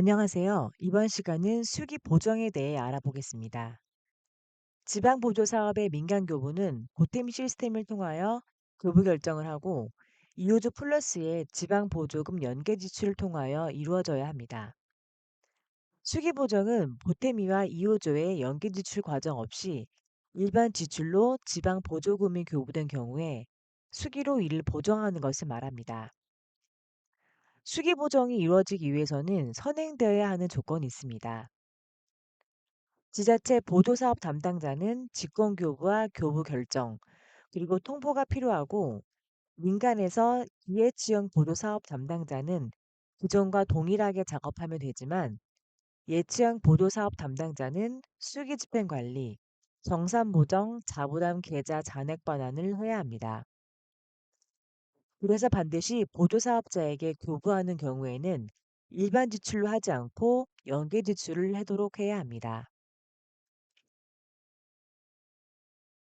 안녕하세요. 이번 시간은 수기 보정에 대해 알아보겠습니다. 지방보조 사업의 민간 교부는 보탬 시스템을 통하여 교부 결정을 하고 이호조 플러스의 지방보조금 연계 지출을 통하여 이루어져야 합니다. 수기 보정은 보탬이와 이호조의 연계 지출 과정 없이 일반 지출로 지방보조금이 교부된 경우에 수기로 이를 보정하는 것을 말합니다. 수기 보정이 이루어지기 위해서는 선행되어야 하는 조건이 있습니다. 지자체 보조사업 담당자는 직권교부와 교부 결정, 그리고 통보가 필요하고 민간에서 이해지형 보조사업 담당자는 기존과 동일하게 작업하면 되지만 예치형 보조사업 담당자는 수기 집행 관리, 정산 보정, 자부담 계좌 잔액 반환을 해야 합니다. 그래서 반드시 보조사업자에게 교부하는 경우에는 일반 지출로 하지 않고 연계 지출을 하도록 해야 합니다.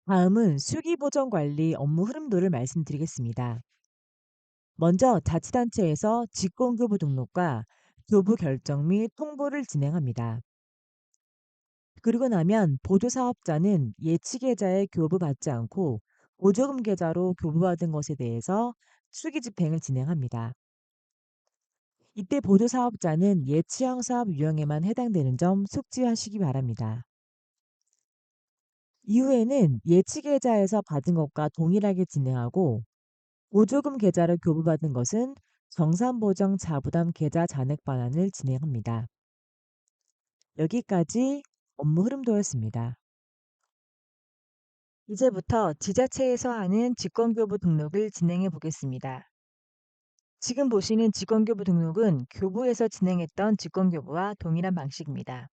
다음은 수기보전 관리 업무 흐름도를 말씀드리겠습니다. 먼저 자치단체에서 직권교부 등록과 교부 결정 및 통보를 진행합니다. 그리고 나면 보조사업자는 예치계좌에 교부받지 않고 보조금 계좌로 교부받은 것에 대해서 수기 집행을 진행합니다. 이때 보조 사업자는 예치형 사업 유형에만 해당되는 점 숙지하시기 바랍니다. 이후에는 예치 계좌에서 받은 것과 동일하게 진행하고 보조금 계좌를 교부받은 것은 정산보정 자부담 계좌 잔액 반환을 진행합니다. 여기까지 업무 흐름도였습니다. 이제부터 지자체에서 하는 직권교부 등록을 진행해 보겠습니다. 지금 보시는 직권교부 등록은 교부에서 진행했던 직권교부와 동일한 방식입니다.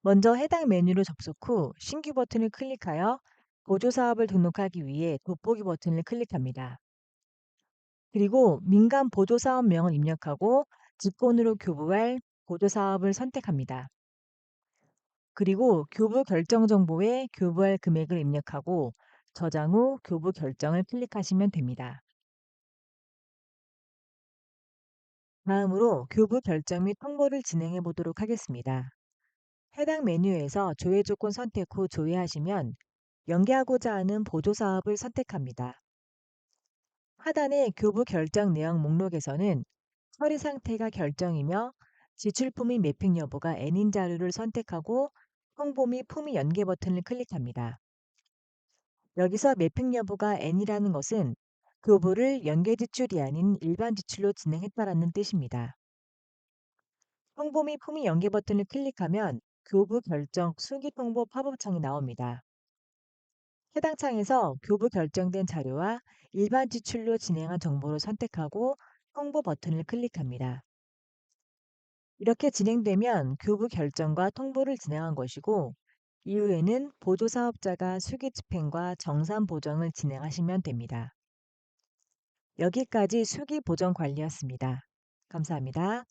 먼저 해당 메뉴로 접속 후 신규 버튼을 클릭하여 보조사업을 등록하기 위해 돋보기 버튼을 클릭합니다. 그리고 민간 보조사업명을 입력하고 직권으로 교부할 보조사업을 선택합니다. 그리고 교부 결정 정보에 교부할 금액을 입력하고 저장 후 교부 결정을 클릭하시면 됩니다. 다음으로 교부 결정 및 통보를 진행해 보도록 하겠습니다. 해당 메뉴에서 조회 조건 선택 후 조회하시면 연계하고자 하는 보조 사업을 선택합니다. 하단의 교부 결정 내용 목록에서는 처리 상태가 결정이며 지출품의 매핑 여부가 N인 자료를 선택하고 홍보 및 품위 연계 버튼을 클릭합니다. 여기서 매핑 여부가 N이라는 것은 교부를 연계 지출이 아닌 일반 지출로 진행했다라는 뜻입니다. 홍보 및 품위 연계 버튼을 클릭하면 교부 결정 수기 통보 팝업 창이 나옵니다. 해당 창에서 교부 결정된 자료와 일반 지출로 진행한 정보를 선택하고 홍보 버튼을 클릭합니다. 이렇게 진행되면 교부 결정과 통보를 진행한 것이고 이후에는 보조사업자가 수기 집행과 정산 보정을 진행하시면 됩니다. 여기까지 수기 보정 관리였습니다. 감사합니다.